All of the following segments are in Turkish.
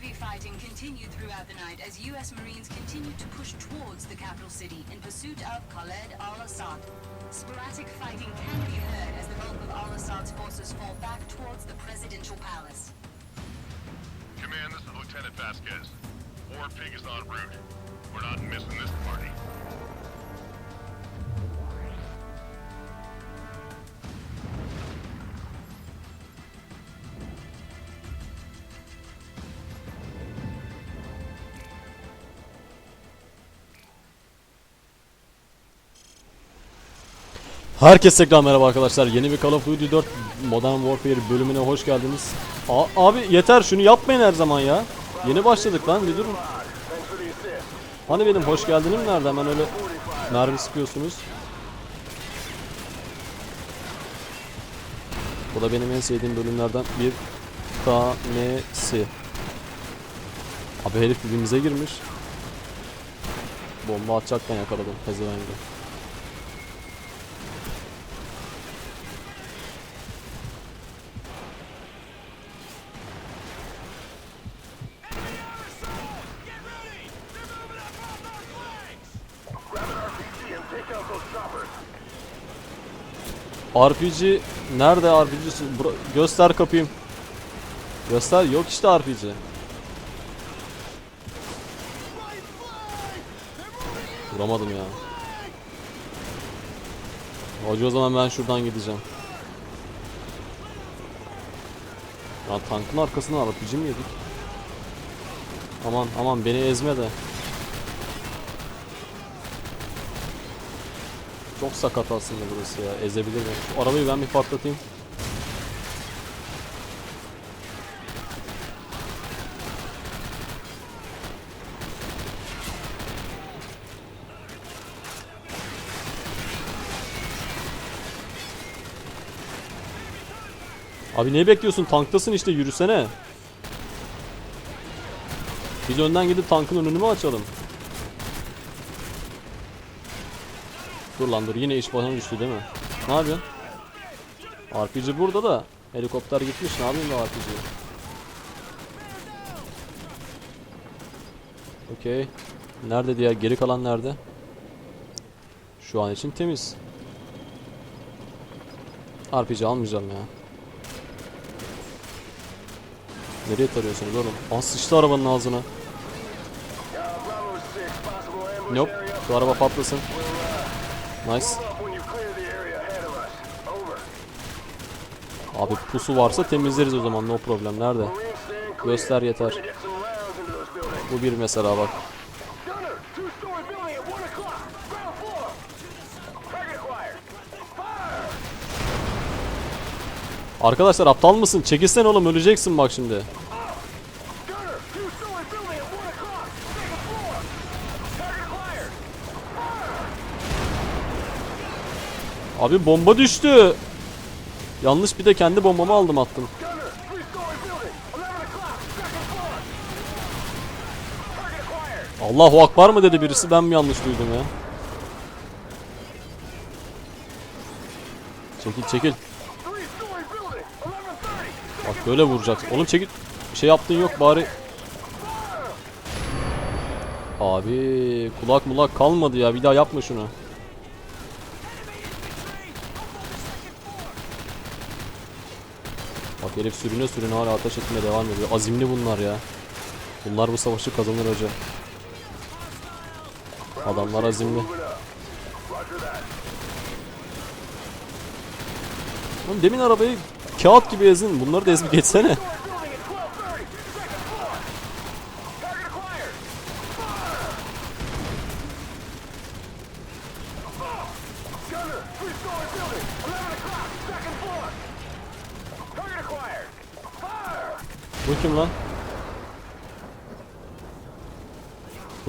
Heavy fighting continued throughout the night as U.S. Marines continued to push towards the capital city in pursuit of Khaled al-Assad. Sporadic fighting can be heard as the bulk of al-Assad's forces fall back towards the presidential palace. Command, this is Lieutenant Vasquez. War Pig is en route. We're not missing this party. Herkese tekrar merhaba arkadaşlar. Yeni bir Call of Duty 4 Modern Warfare bölümüne hoş geldiniz. A- abi yeter şunu yapmayın her zaman ya. Yeni başladık lan bir durun. Hani benim hoş geldinim nerede? Hemen öyle mermi sıkıyorsunuz. Bu da benim en sevdiğim bölümlerden bir tanesi. Abi herif dibimize girmiş. Bomba atacakken yakaladım pezevengi. RPG nerede? Bura- göster kapayım. Göster. Yok işte RPG. Vuramadım ya. Hoca o zaman ben şuradan gideceğim. Ya tankın arkasına RPG mi yedik? Aman aman beni ezme de. Çok sakat aslında burası ya. Ezebilir beni. Şu arabayı ben bir patlatayım. Abi ne bekliyorsun? Tanktasın işte yürüsene. Biz önden gidip tankın önünü mü açalım? Dur lan dur yine iş bana düştü değil mi? Ne yapıyorsun? RPG burada da helikopter gitmiş ne yapayım da RPG'yi? Okey. Nerede diğer geri kalan nerede? Şu an için temiz. RPG almayacağım ya. Nereye tarıyorsunuz oğlum? Aa sıçtı arabanın ağzına. Nope. Şu araba patlasın. Nice. Abi pusu varsa temizleriz o zaman no problem. Nerede? Göster yeter. Bu bir mesela bak. Arkadaşlar aptal mısın? Çekilsene oğlum öleceksin bak şimdi. Abi bomba düştü. Yanlış bir de kendi bombamı aldım attım. Allahu akbar mı dedi birisi ben mi yanlış duydum ya? Çekil çekil. Bak böyle vuracaksın. Oğlum çekil. Bir şey yaptın yok bari. Abi kulak mulak kalmadı ya bir daha yapma şunu. Herif sürüne sürüne hala ateş etmeye devam ediyor. Azimli bunlar ya. Bunlar bu savaşı kazanır hoca. Adamlar azimli. Oğlum demin arabayı kağıt gibi ezdin. Bunları da ezip geçsene. Bu kim lan?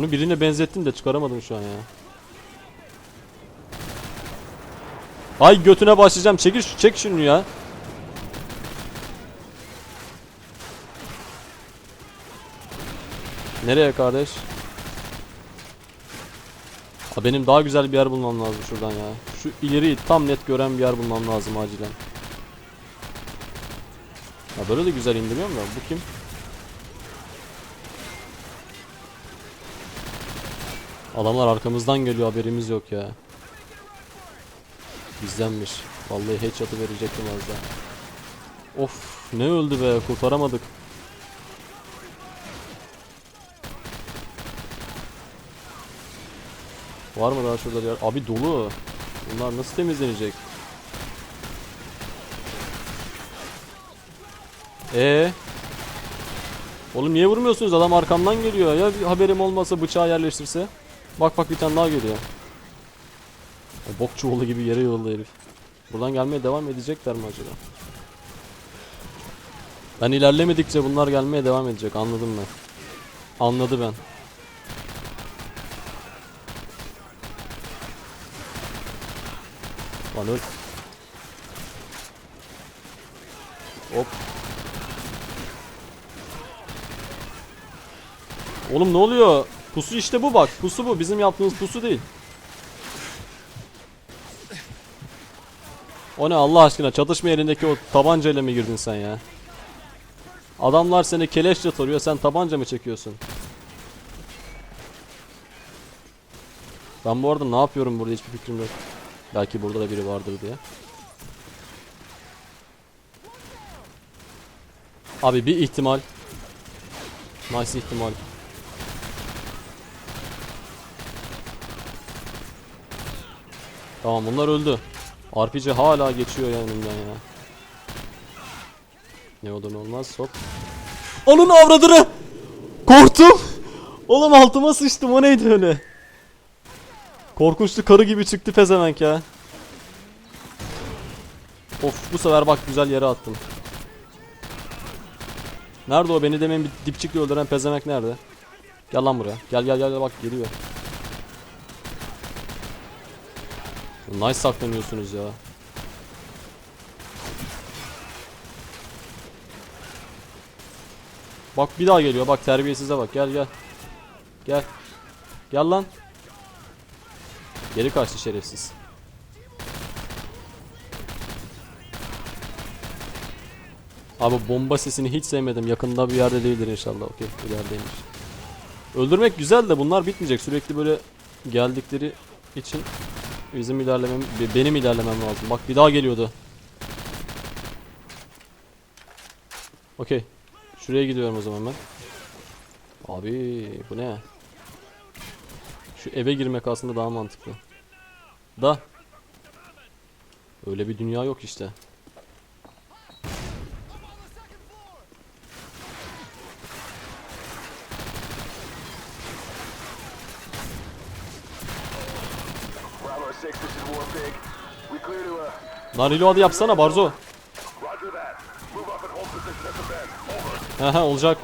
Bunu birine benzettim de çıkaramadım şu an ya. Ay götüne başlayacağım. Çekil şu çek şunu ya. Nereye kardeş? Ha benim daha güzel bir yer bulmam lazım şuradan ya. Şu ileriyi tam net gören bir yer bulmam lazım acilen. Ha böyle de güzel indiriyorum da bu kim? Adamlar arkamızdan geliyor haberimiz yok ya. Bizdenmiş. Vallahi headshot'ı verecektim az daha. Of ne öldü be kurtaramadık. Var mı daha şurada yer? Abi dolu. Bunlar nasıl temizlenecek? Ee? Oğlum niye vurmuyorsunuz? Adam arkamdan geliyor. Ya haberim olmasa bıçağı yerleştirse. Bak bak bir tane daha geliyor. O bok çuvalı gibi yere yığıldı herif. Buradan gelmeye devam edecekler mi acaba? Ben ilerlemedikçe bunlar gelmeye devam edecek. Anladım ben. Anladı ben. Lan öl. Hop. Oğlum ne oluyor? Pusu işte bu bak. Pusu bu. Bizim yaptığımız pusu değil. O ne Allah aşkına çatışma yerindeki o tabancayla mı girdin sen ya? Adamlar seni keleşle tarıyor sen tabanca mı çekiyorsun? Ben bu arada ne yapıyorum burada hiçbir fikrim yok. Belki burada da biri vardır diye. Abi bir ihtimal. Nice ihtimal. Tamam bunlar öldü. RPG hala geçiyor yanımdan ya. Ne olur ne olmaz hop. Onun avradını! Korktum! Oğlum altıma sıçtım o neydi öyle? Korkunçlu karı gibi çıktı pezevenk ya. Of bu sefer bak güzel yere attım. Nerede o beni demin dipçikle öldüren pezevenk nerede? Gel lan buraya. Gel gel gel bak geliyor. Nice saklanıyorsunuz ya. Bak bir daha geliyor. Bak terbiyesize bak. Gel gel. Gel. Gel lan. Geri kaçtı şerefsiz. Abi bomba sesini hiç sevmedim. Yakında bir yerde değildir inşallah. Okey, ilerideymiş. Öldürmek güzel de bunlar bitmeyecek. Sürekli böyle geldikleri için bizim ilerlemem, be- benim ilerlemem lazım. Bak bir daha geliyordu. Okey. Şuraya gidiyorum o zaman ben. Abi bu ne? Şu eve girmek aslında daha mantıklı. Da. Öyle bir dünya yok işte. At the bend. Over. Aha olacak.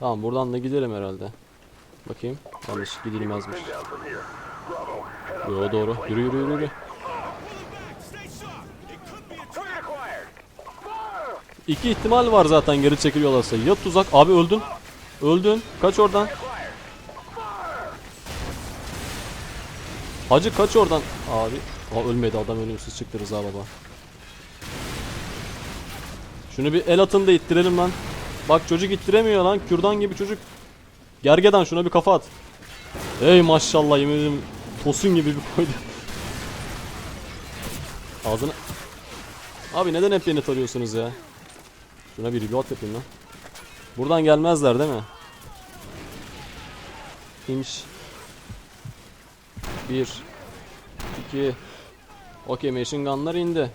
Tamam buradan da gidelim herhalde. Bakayım. Yanlış gidilmezmiş. Yo doğru. Yürü yürü yürü. İki ihtimal var zaten geri çekiliyorlarsa. Ya tuzak. Abi öldün. Öldün. Kaç oradan. Hacı kaç oradan. Abi. Aa ölmedi adam ölümsüz çıktı Rıza baba. Şunu bir el atın da ittirelim lan. Bak çocuk ittiremiyor lan. Kürdan gibi çocuk. Gergedan şuna bir kafa at. Ey maşallah yemin ederim tosun gibi bir koydu. Ağzını... Abi neden hep beni tarıyorsunuz ya? Şuna bir reload yapayım lan. Buradan gelmezler değil mi? İnç. Bir. iki. Okey machine gunlar indi.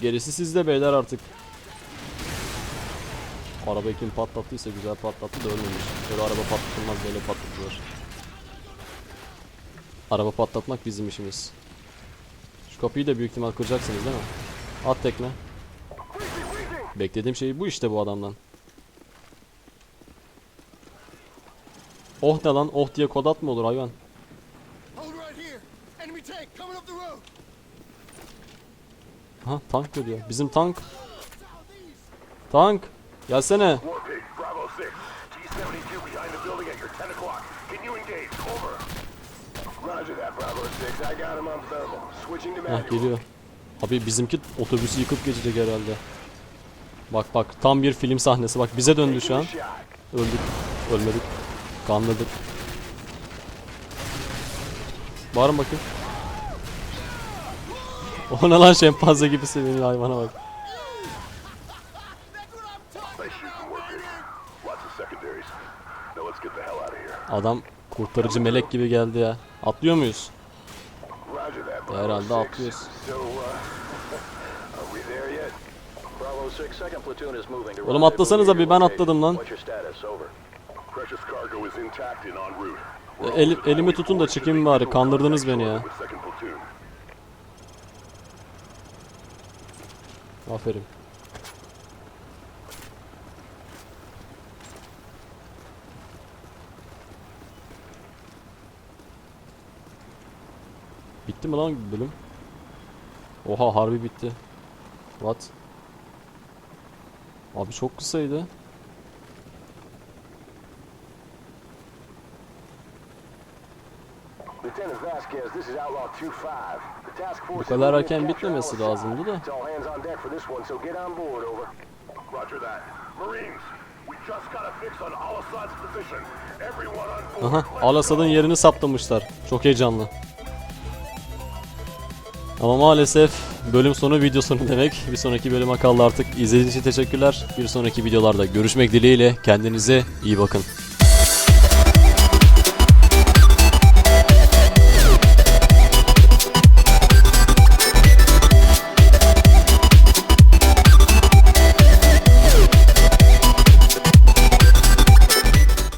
Gerisi sizde beyler artık. Arabayı kim patlattıysa güzel patlattı da ölmemiş. Böyle araba patlatılmaz böyle patlatılır. Araba patlatmak bizim işimiz. Şu kapıyı da büyük ihtimal kıracaksınız değil mi? At tekme. Beklediğim şey bu işte bu adamdan. Oh ne lan? Oh diye kod mı olur hayvan? I got him on thermal. Switching to Hah geliyor. Abi bizimki otobüsü yıkıp geçecek herhalde. Bak bak tam bir film sahnesi. Bak bize döndü şu an. Öldük. Ölmedik. Kanladık. Bağırın bakayım. O ne lan şempanze gibi seviniyor hayvana bak. Adam kurtarıcı melek gibi geldi ya. Atlıyor muyuz? Herhalde 6. atlıyoruz. So, are we there yet? Bravo 6, second platoon is moving to Oğlum atlasanıza bir, ben atladım lan. E, eli- elimi tutun da çıkayım bari. Kandırdınız beni ya. Aferin. Bitti mi lan bölüm? Oha harbi bitti. What? Abi çok kısaydı. On Al-Assad's position. Everyone on board. Aha Al Asad'ın yerini saptamışlar. Çok heyecanlı. Ama maalesef bölüm sonu video sonu demek. Bir sonraki bölüme kaldı artık. İzlediğiniz için teşekkürler. Bir sonraki videolarda görüşmek dileğiyle. Kendinize iyi bakın.